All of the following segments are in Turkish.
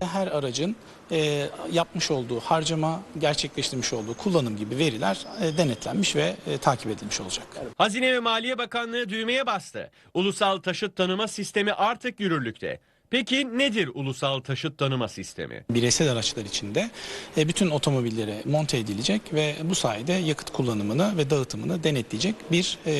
Her aracın e, yapmış olduğu harcama, gerçekleştirmiş olduğu kullanım gibi veriler e, denetlenmiş ve e, takip edilmiş olacak. Hazine ve Maliye Bakanlığı düğmeye bastı. Ulusal taşıt tanıma sistemi artık yürürlükte. Peki nedir ulusal taşıt tanıma sistemi? Bireysel araçlar içinde e, bütün otomobillere monte edilecek ve bu sayede yakıt kullanımını ve dağıtımını denetleyecek bir e,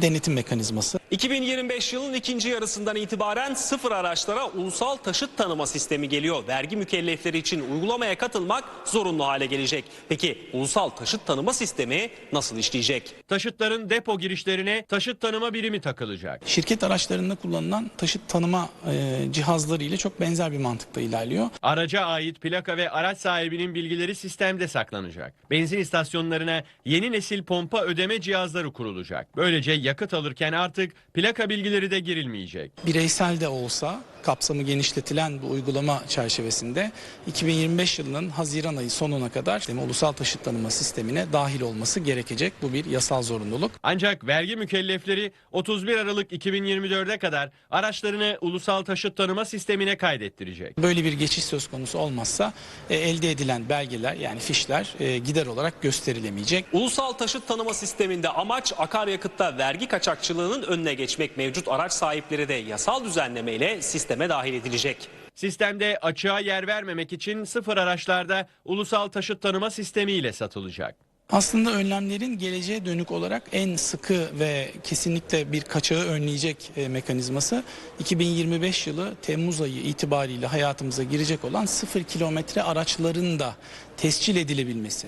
denetim mekanizması 2025 yılın ikinci yarısından itibaren sıfır araçlara ulusal taşıt tanıma sistemi geliyor. Vergi mükellefleri için uygulamaya katılmak zorunlu hale gelecek. Peki ulusal taşıt tanıma sistemi nasıl işleyecek? Taşıtların depo girişlerine taşıt tanıma birimi takılacak. şirket araçlarında kullanılan taşıt tanıma e, cihazları ile çok benzer bir mantıkla ilerliyor. Araca ait plaka ve araç sahibinin bilgileri sistemde saklanacak. Benzin istasyonlarına yeni nesil pompa ödeme cihazları kurulacak. Böylece yakıt alırken artık plaka bilgileri de girilmeyecek. Bireysel de olsa kapsamı genişletilen bu uygulama çerçevesinde 2025 yılının Haziran ayı sonuna kadar sistemi, ulusal taşıt tanıma sistemine dahil olması gerekecek. Bu bir yasal zorunluluk. Ancak vergi mükellefleri 31 Aralık 2024'e kadar araçlarını ulusal taşıt tanıma sistemine kaydettirecek. Böyle bir geçiş söz konusu olmazsa e, elde edilen belgeler yani fişler e, gider olarak gösterilemeyecek. Ulusal taşıt tanıma sisteminde amaç akaryakıtta vergi kaçakçılığının önüne geçmek. Mevcut araç sahipleri de yasal düzenlemeyle sisteme dahil edilecek. Sistemde açığa yer vermemek için sıfır araçlarda ulusal taşıt tanıma sistemiyle satılacak. Aslında önlemlerin geleceğe dönük olarak en sıkı ve kesinlikle bir kaçağı önleyecek e, mekanizması 2025 yılı Temmuz ayı itibariyle hayatımıza girecek olan sıfır kilometre araçların da tescil edilebilmesi.